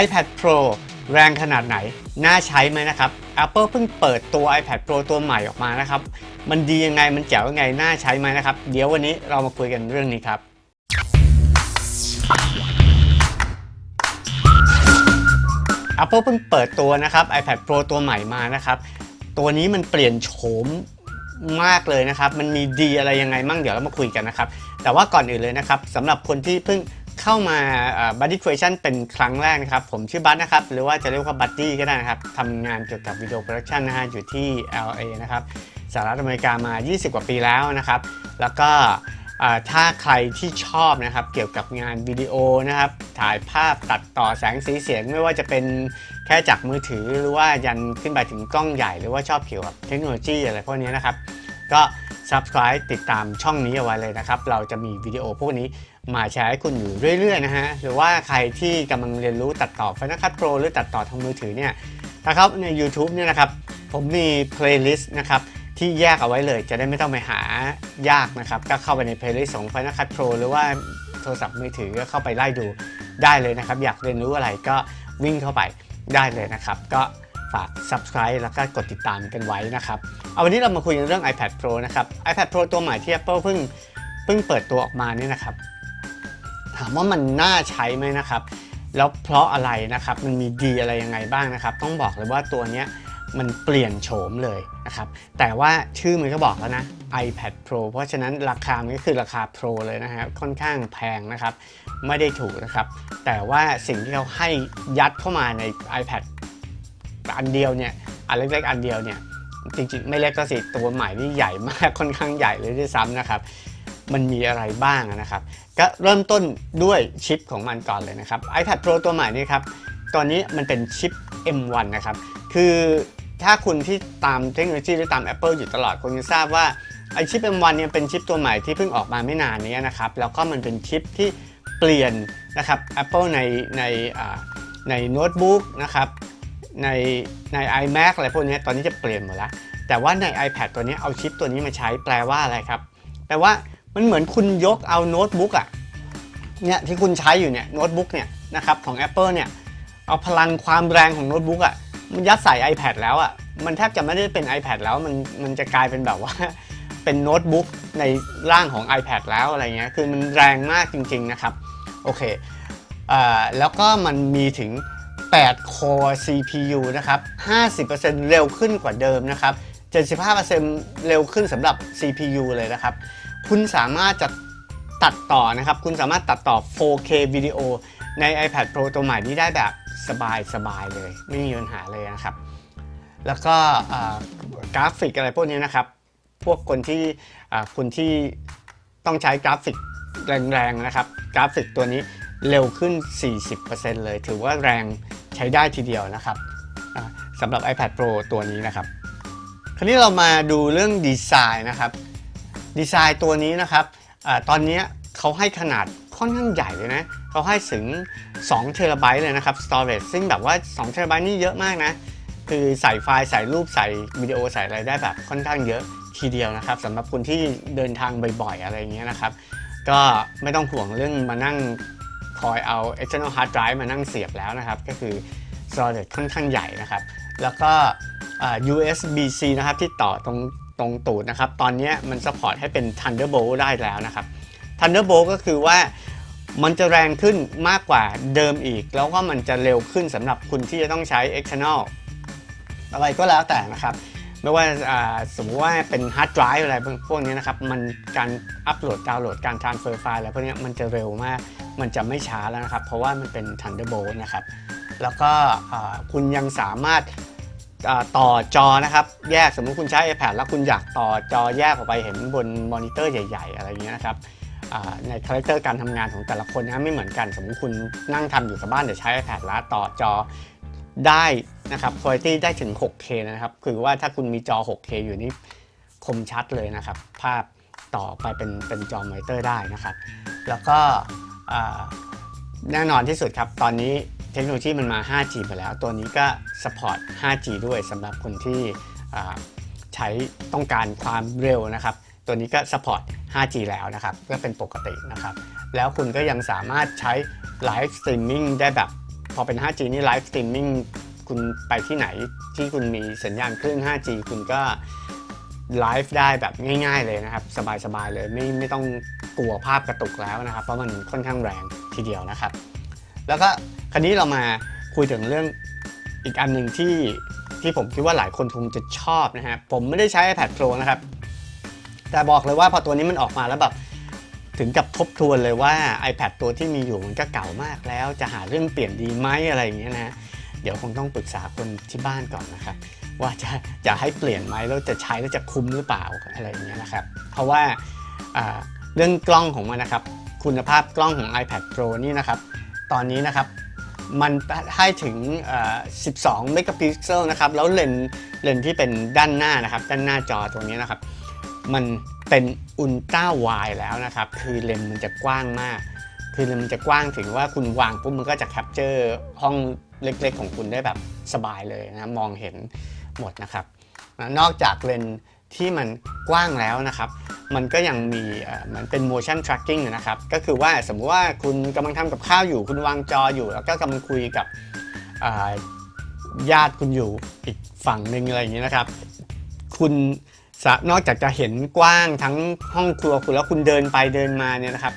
iPad Pro แรงขนาดไหน น่าใช้ไหมนะครับ Apple เพิ่งเปิดตัว iPad Pro ตัวใหม่ออกมานะครับ มันดียังไง มันแจ๋วยังไง น่าใช้ไหมนะครับ เดี๋ยววันนี้เรามาคุยกันเรื่องนี้ครับ Apple เพิ่งเปิดตัวนะครับ iPad Pro ตัวใหม่มานะครับ ตัวนี้มันเปลี่ยนโฉมมากเลยนะครับ มันมีดีอะไรยังไงมั่งเดี๋ยวเรามาคุยกันนะครับ แต่ว่าก่อนอื่นเลยนะครับสำหรับคนที่เพิ่ง เข้ามา Buddy Creation เป็นครั้งแรกนะครับ ผมชื่อบัตนะครับ หรือว่าจะเรียกว่า Buddy ก็ได้นะครับทำงานเกี่ยวกับวิดีโอโปรดักชันนะฮะอยู่ที่ LA นะครับสหรัฐอเมริกามา 20 กว่าปีแล้วนะครับ แล้วก็ถ้าใครที่ชอบนะครับเกี่ยวกับงานวิดีโอนะครับ ถ่ายภาพตัดต่อแสงสีเสียงไม่ว่าจะเป็นแค่จากมือถือหรือว่ายันขึ้นไปถึงกล้องใหญ่ หรือว่าชอบเกี่ยวกับเทคโนโลยีอะไรพวกนี้นะครับ ก็ subscribe ติดตามช่องนี้เอาไว้เลยนะครับ เราจะมีวิดีโอพวกนี้ มาแชร์ให้คุณอยู่เรื่อยๆนะฮะหรือว่าใครที่กำลังเรียนรู้ตัดต่อ Final Cut Pro หรือตัดต่อทางมือถือเนี่ยถ้าเข้าใน YouTube เนี่ยนะครับผมมี playlist นะครับที่แยกเอาไว้เลยจะได้ไม่ต้องไปหายากนะครับ ก็เข้าไปใน playlist ของ Final Cut Pro หรือว่าโทรศัพท์มือถือก็เข้าไปไล่ดูได้เลยนะครับ อยากเรียนรู้อะไรก็วิ่งเข้าไปได้เลยนะครับ ก็ฝาก subscribe แล้วก็กดติดตามกันไว้นะครับ เอาวันนี้เรามาคุยกันเรื่อง iPad Pro นะครับ iPad Pro ตัวใหม่ที่ Apple เพิ่งเพิ่งเปิดตัวออกมานี่นะครับามว่ามันน่าใช้ไหมนะครับ แล้วเพราะอะไรนะครับ มันมีดีอะไรยังไงบ้างนะครับ ต้องบอกเลยว่าตัวเนี้ยมันเปลี่ยนโฉมเลยนะครับ แต่ว่าชื่อมันก็บอกแล้วนะ iPad Pro เพราะฉะนั้นราคามันก็คือราคา Pro เลยนะครับค่อนข้างแพงนะครับ ไม่ได้ถูกนะครับ แต่ว่าสิ่งที่เขาให้ยัดเข้ามาใน iPad อันเดียวเนี่ยอันเล็กๆอันเดียวเนี่ยจริงๆ ไม่เล็กก็สิตัวใหม่นี่ใหญ่มากค่อนข้างใหญ่เลยด้วยซ้ำนะครับ มันมีอะไรบ้างนะครับ ก็เริ่มต้นด้วยชิปของมันก่อนเลยนะครับ iPad Pro ตัวใหม่นี่ครับตอนนี้มันเป็นชิป M1 นะครับ คือถ้าคุณที่ตามเทคโนโลยีหรือตาม Apple อยู่ตลอดคงจะทราบว่าไอชิป M1 เนี่ยเป็นชิปตัวใหม่ที่เพิ่งออกมาไม่นานนี้นะครับ แล้วก็มันเป็นชิปที่เปลี่ยนนะครับ Apple ในในในโน้ตบุ๊กนะครับในใน iMac อะไรพวกนี้ตอนนี้จะเปลี่ยนหมดแล้ว แต่ว่าใน iPad ตัวนี้เอาชิปตัวนี้มาใช้แปลว่าอะไรครับ แปลว่า มันเหมือนคุณยกเอาโน้ตบุ๊กอะเนี่ยที่คุณใช้อยู่เนี่ยโน้ตบุ๊กเนี่ยนะครับของ Apple เนี่ยเอาพลังความแรงของโน้ตบุ๊กอะมันยัดใส่ iPad แล้วอะมันแทบจะไม่ได้เป็น iPad แล้วมันมันจะกลายเป็นแบบว่าเป็นโน้ตบุ๊กในร่างของ iPad แล้วอะไรเงี้ยคือมันแรงมากจริง ๆ นะครับโอเคอแล้วก็มันมีถึง 8 core CPU นะครับ 50%เร็วขึ้นกว่าเดิมนะครับ 75%เร็วขึ้นสำหรับ CPU เลยนะครับ คุณสามารถจะตัดต่อนะครับ คุณสามารถตัดต่อ 4K วิดีโอใน iPad Pro ตัวใหม่นี้ได้แบบสบายๆเลย ไม่มีปัญหาเลยนะครับ แล้วก็กราฟิกอะไรพวกนี้นะครับ พวกคนที่คนที่ต้องใช้กราฟิกแรงๆนะครับ กราฟิกตัวนี้เร็วขึ้น 40%เลย ถือว่าแรงใช้ได้ทีเดียวนะครับสำหรับ iPad Pro ตัวนี้นะครับ คราวนี้เรามาดูเรื่องดีไซน์นะครับ ดีไซน์ตัวนี้นะครับอตอนนี้เขาให้ขนาดค่อนข้างใหญ่เลยนะเขาให้ถึง2เทราไบต์เลยนะครับ storage ซึ่งแบบว่า2เทราไบต์นี่เยอะมากนะ คือใส่ไฟล์ใส่รูปใส่วิดีโอใส่อะไรได้แบบค่อนข้างเยอะทีเดียวนะครับสำหรับคุณที่เดินทางบ่อยๆ อะไรเงี้ยนะครับ ก็ไม่ต้องห่วงเรื่องมานั่งคอยเอา external hard drive มานั่งเสียบแล้วนะครับ ก็คือ storage ค่อนข้างใหญ่นะครับ แล้วก็ USB-C นะครับที่ต่อตรง ตรงตูดนะครับ ตอนนี้มันสปอร์ตให้เป็น Thunderbolt ได้แล้วนะครับ Thunderbolt ก็คือว่ามันจะแรงขึ้นมากกว่าเดิมอีก แล้วก็มันจะเร็วขึ้นสำหรับคุณที่จะต้องใช้ external อะไรก็แล้วแต่นะครับ ไม่ว่าสมมติว่าเป็นฮาร์ดไดรฟ์อะไรพวกนี้นะครับ มันการอัปโหลดดาวน์โหลดการทานเฟอร์ไฟล์อะไรพวกนี้มันจะเร็วมาก มันจะไม่ช้าแล้วนะครับ เพราะว่ามันเป็น Thunderbolt นะครับ แล้วก็คุณยังสามารถ ต่อจอนะครับ แยกสมมติคุณใช้ iPad แล้วคุณอยากต่อจอแยกออกไปเห็นบนมอนิเตอร์ใหญ่ๆ อะไรอย่างเงี้ยนะครับในคาแรคเตอร์การทำงานของแต่ละคนนะไม่เหมือนกัน สมมติคุณนั่งทำอยู่กับบ้านแต่ใช้ iPad แล้วต่อจอได้นะครับคุณภาพได้ถึง 6K นะครับ คือว่าถ้าคุณมีจอ 6K อยู่นี่คมชัดเลยนะครับ ภาพต่อไปเป็นเป็นจอมอนิเตอร์ได้นะครับ แล้วก็แน่นอนที่สุดครับ ตอนนี้ เทคโนโลยีมันมา 5G ไปแล้ว ตัวนี้ก็ support 5G ด้วยสำหรับคนที่ใช้ต้องการความเร็วนะครับ ตัวนี้ก็ support 5G แล้วนะครับก็เป็นปกตินะครับ แล้วคุณก็ยังสามารถใช้ live streaming ได้แบบ พอเป็น 5G นี่ไลฟ์สตรีมมิ่งคุณไปที่ไหนที่คุณมีสัญญาณคลื่น 5G คุณก็ไลฟ์ได้แบบง่าย ๆเลยนะครับ สบายๆเลยไม่ไม่ต้องกลัวภาพกระตุกแล้วนะครับ เพราะมันค่อนข้างแรงทีเดียวนะครับ แล้วก็ คราวนี้เรามาคุยถึงเรื่องอีกอันหนึ่งที่ที่ผมคิดว่าหลายคนคงจะชอบนะฮะผมไม่ได้ใช้ iPad Pro นะครับ แต่บอกเลยว่าพอตัวนี้มันออกมาแล้วแบบถึงกับทบทวนเลยว่า iPad ตัวที่มีอยู่มันก็เก่ามากแล้ว จะหาเรื่องเปลี่ยนดีไหมอะไรอย่างเงี้ยนะเดี๋ยวคงต้องปรึกษาคนที่บ้านก่อนนะครับ ว่าจะจะให้เปลี่ยนไหมแล้วจะใช้แล้วจะคุ้มหรือเปล่าอะไรอย่างเงี้ยนะครับ เพราะว่าเรื่องกล้องของมันนะครับ คุณภาพกล้องของ iPad Pro นี่นะครับ ตอนนี้นะครับ มันให้ถึง 12 เมกะพิกเซลนะครับ แล้วเลนส์เลนส์ที่เป็นด้านหน้านะครับ ด้านหน้าจอตรงนี้นะครับ มันเป็นอุลตร้าไวแล้วนะครับ คือเลนส์มันจะกว้างมาก คือเลนส์มันจะกว้างถึงว่าคุณวางปุ๊บมันก็จะแคปเจอร์ห้องเล็กๆ ของคุณได้แบบสบายเลยนะ มองเห็นหมดนะครับ นอกจากเลนส์ที่มัน กว้างแล้วนะครับ มันก็ยังมีเหมือนเป็น motion tracking นะครับ ก็คือว่าสมมุติว่าคุณกำลังทำกับข้าวอยู่ คุณวางจออยู่ แล้วก็กำลังคุยกับญาติคุณอยู่อีกฝั่งหนึ่งอะไรอย่างนี้นะครับ คุณนอกจากจะเห็นกว้างทั้งห้องครัวคุณแล้วคุณเดินไปเดินมาเนี่ยนะครับ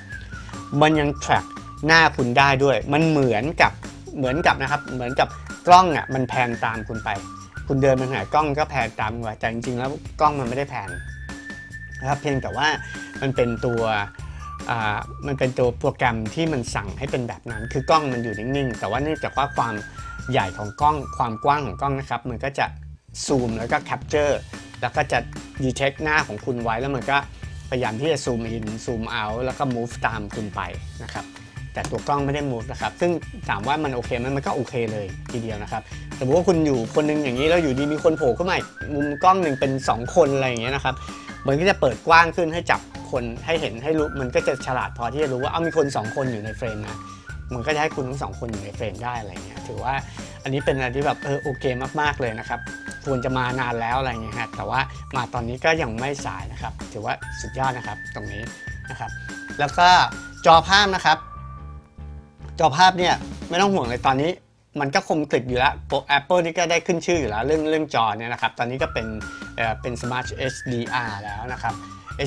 มันยัง track หน้าคุณได้ด้วย มันเหมือนกับเหมือนกับนะครับ เหมือนกับกล้องอะมันแพนตามคุณไป คุณเดินมาหากล้องก็แพนตามคุณแต่จริงๆแล้วกล้องมันไม่ได้แพน นะครับเพียงแต่ว่ามันเป็นตัวมันเป็นตัวโปรแกรมที่มันสั่งให้เป็นแบบนั้น คือกล้องมันอยู่นิ่งๆ แต่ว่าเนื่องจากว่าความใหญ่ของกล้องความกว้างของกล้องนะครับ มันก็จะซูมแล้วก็แคปเจอร์แล้วก็จะ detect หน้าของคุณไว้แล้วมันก็พยายามที่จะซูมอินซูมเอาแล้วก็ move ตามคุณไปนะครับแต่ตัวกล้องไม่ได้ move นะครับ ซึ่งถามว่ามันโอเคไหมมันก็โอเคเลยทีเดียวนะครับสมมติว่าคุณอยู่คนหนึงอย่างนี้แล้วอยู่ดีมีคนโผล่เข้ามามุมกล้องหนึ่งเป็น 2 คนอะไรอย่างเงี้ยนะครับ มันก็จะเปิดกว้างขึ้นให้จับคนให้เห็นให้รู้มันก็จะฉลาดพอที่จะรู้ว่าเอามีคน 2 คนอยู่ในเฟรมนะมันก็จะให้คุณทั้งสองคนอยู่ในเฟรมได้อะไรเงี้ยถือว่าอันนี้เป็นอะไรที่แบบเออโอเคมากๆเลยนะครับควรจะมานานแล้วอะไรเงี้ยฮะแต่ว่ามาตอนนี้ก็ยังไม่สายนะครับ ถือว่าสุดยอดนะครับตรงนี้นะครับ แล้วก็จอภาพนะครับ จอภาพเนี่ยไม่ต้องห่วงเลยตอนนี้มันก็คมกริบอยู่แล้วโปร Apple นี่ก็ได้ขึ้นชื่ออยู่แล้วเรื่องเรื่องจอเนี่ยนะครับ ตอนนี้ก็เป็น เป็น Smart HDR แล้วนะครับ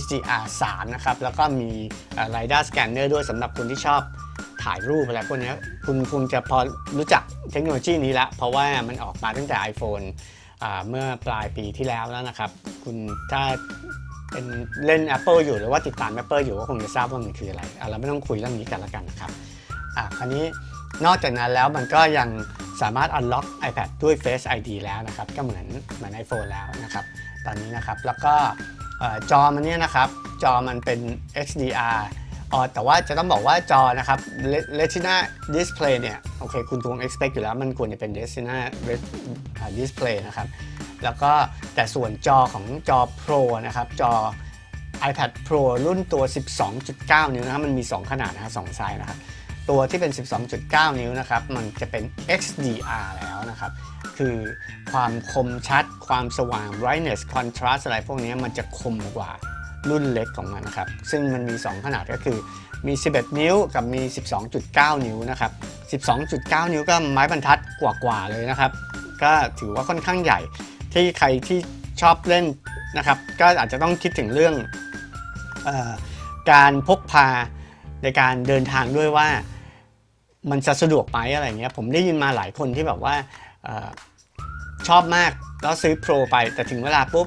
HDR 3 นะครับ แล้วก็มีเอ่อ LiDAR Scanner ด้วยสำหรับคนที่ชอบถ่ายรูปอะไรพวกนี้คุณคงจะพอรู้จักเทคโนโลยีนี้ล้วเพราะว่ามันออกมาตั้งแต่ iPhone เมื่อปลายปีที่แล้วแล้วนะครับ คุณถ้าเป็นเล่น Apple อยู่หรือว่าติดตาม Apple อยู่ก็คงจะทราบว่ามันคืออะไรเราไม่ต้องคุยเรื่องนี้กันละกันนะครับอะคราวนี้ นอกจากนั้นแล้วมันก็ยังสามารถ unlock iPad ด้วย Face ID แล้วนะครับ ก็เหมือนเหมือน iPhone แล้วนะครับ ตอนนี้นะครับ แล้วก็จอมันเนี่ยนะครับ จอมันเป็น HDR อ๋อแต่ว่าจะต้องบอกว่าจอนะครับ Retina Display เนี่ย โอเค คุณคง expect อยู่แล้ว มันควรจะเป็น Retina Display นะครับ แล้วก็แต่ส่วนจอของจอ Pro นะครับ จอ iPad Pro รุ่นตัว 12.9 นิ้วนะครับ มันมี 2 ขนาดนะครับ2ไซส์นะครับ ตัวที่เป็น 12.9 นิ้วนะครับ มันจะเป็น XDR แล้วนะครับ คือความคมชัด ความสว่าง brightness contrast อะไรพวกนี้มันจะคมกว่ารุ่นเล็กของมันนะครับ ซึ่งมันมี 2 ขนาดก็คือมี 11 นิ้วกับมี 12.9 นิ้วนะครับ 12.9 นิ้วก็ไม้บรรทัดกว่าๆเลยนะครับ ก็ถือว่าค่อนข้างใหญ่ ที่ใครที่ชอบเล่นนะครับ ก็อาจจะต้องคิดถึงเรื่องออการพกพาในการเดินทางด้วยว่า มันจะสะดวกไหมอะไรเงี้ยผมได้ยินมาหลายคนที่แบบว่าออชอบมากแล้วซื้อโปรไป แต่ถึงเวลาปุ๊บ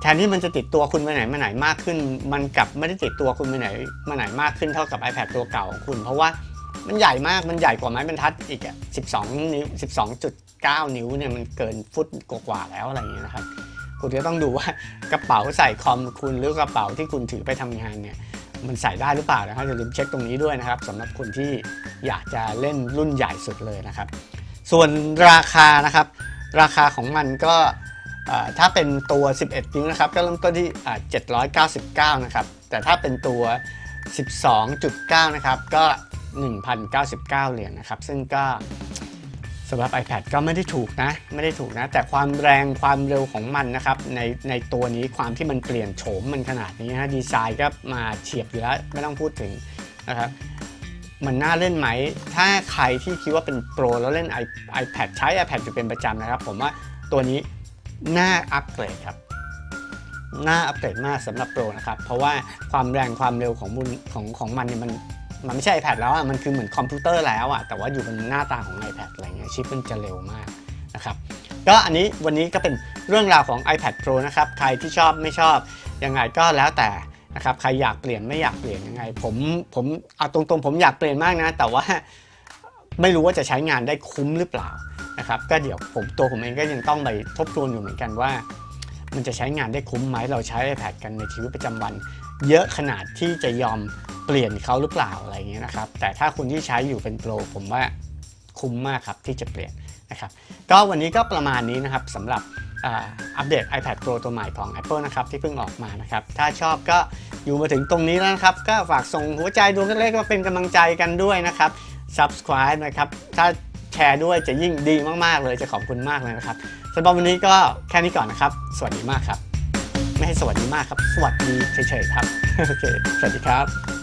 แทนที่มันจะติดตัวคุณไปไหนมาไหนมากขึ้น มันกลับไม่ได้ติดตัวคุณไปไหนมาไหนมากขึ้นเท่ากับ iPad ตัวเก่าของคุณ เพราะว่ามันใหญ่มากมันใหญ่กว่าไม้บรรทัดอีกอะ12 นิ้ว 12.9 นิ้วเนี่ยมันเกินฟุตกว่าแล้วอะไรเงี้ยนะครับ คุณก็ต้องดูว่ากระเป๋าใส่คอมคุณหรือกระเป๋าที่คุณถือไปทำงานเนี่ย มันใส่ได้หรือเปล่านะครับอย่าลืมเช็คตรงนี้ด้วยนะครับสำหรับคนที่อยากจะเล่นรุ่นใหญ่สุดเลยนะครับ ส่วนราคานะครับ ราคาของมันก็ถ้าเป็นตัว 11 นิ้วนะครับ ก็เริ่มต้นที่ 799 นะครับ แต่ถ้าเป็นตัว 12.9 นะครับ ก็ 1,099 เหรียญนะครับ ซึ่งก็ สำหรับ iPad ก็ไม่ได้ถูกนะไม่ได้ถูกนะ แต่ความแรงความเร็วของมันนะครับในในตัวนี้ความที่มันเปลี่ยนโฉมมันขนาดนี้นะดีไซน์ก็มาเฉียบอยู่แล้วไม่ต้องพูดถึงนะครับมันน่าเล่นไหม ถ้าใครที่คิดว่าเป็นโปรแล้วเล่น iPad ใช้ iPad อยู่เป็นประจำนะครับ ผมว่าตัวนี้น่าอัปเกรดครับน่าอัปเกรดมากสำหรับโปรนะครับ เพราะว่าความแรงความเร็วของมุนของของมันเนี่ยมัน มันไม่ใช่ iPad แล้วอะมันคือเหมือนคอมพิวเตอร์แล้วอะแต่ว่าอยู่บนหน้าตาของ iPad อะไรเงี้ยชิปมันจะเร็วมากนะครับก็อันนี้วันนี้ก็เป็นเรื่องราวของ iPad Pro นะครับใครที่ชอบไม่ชอบยังไงก็แล้วแต่นะครับใครอยากเปลี่ยนไม่อยากเปลี่ยนยังไง ผมผมเอาตรงๆ ผมอยากเปลี่ยนมากนะ แต่ว่าไม่รู้ว่าจะใช้งานได้คุ้มหรือเปล่านะครับก็เดี๋ยวผมตัวผมเองก็ยังต้องไปทบทวนอยู่เหมือนกันว่า มันจะใช้งานได้คุ้มไหมเราใช้ iPad กันในชีวิตประจำวัน เยอะขนาดที่จะยอม ปลี่ยนเขาหรือเปล่าอะไรอย่างเงี้ยนะครับ แต่ถ้าคุณที่ใช้อยู่เป็นโปรผมว่าคุ้มมากครับที่จะเปลี่ยนนะครับก็วันนี้ก็ประมาณนี้นะครับสำหรับอัปเดต iPad Pro ตัวใหม่ของ Apple นะครับที่เพิ่งออกมานะครับ ถ้าชอบก็อยู่มาถึงตรงนี้แล้วนะครับ ก็ฝากส่งหัวใจดวงเล็กๆมาเป็นกำลังใจกันด้วยนะครับ Subscribe นะครับ ถ้าแชร์ด้วยจะยิ่งดีมากๆเลยจะขอบคุณมากเลยนะครับสำหรับวันนี้ก็แค่นี้ก่อนนะครับ สวัสดีมากครับ ไม่ให้สวัสดีมากครับ สวัสดีเฉยๆครับโอเคสวัสดีครับ